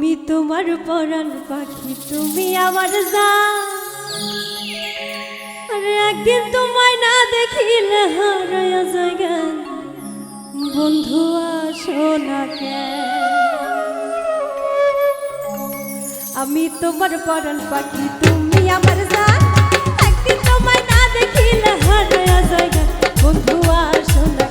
আমি তোমার পরাণ পাখি, তুমি আমার যা আরে একদিন তোমায় না দেখিলে হারায়া জায়গা বন্ধু, আসো না আমি তোমার পরাণ পাখি, তুমি আমার যা একদিন তোমায় না দেখিলে হারায়া জায়গা বন্ধু, আসো না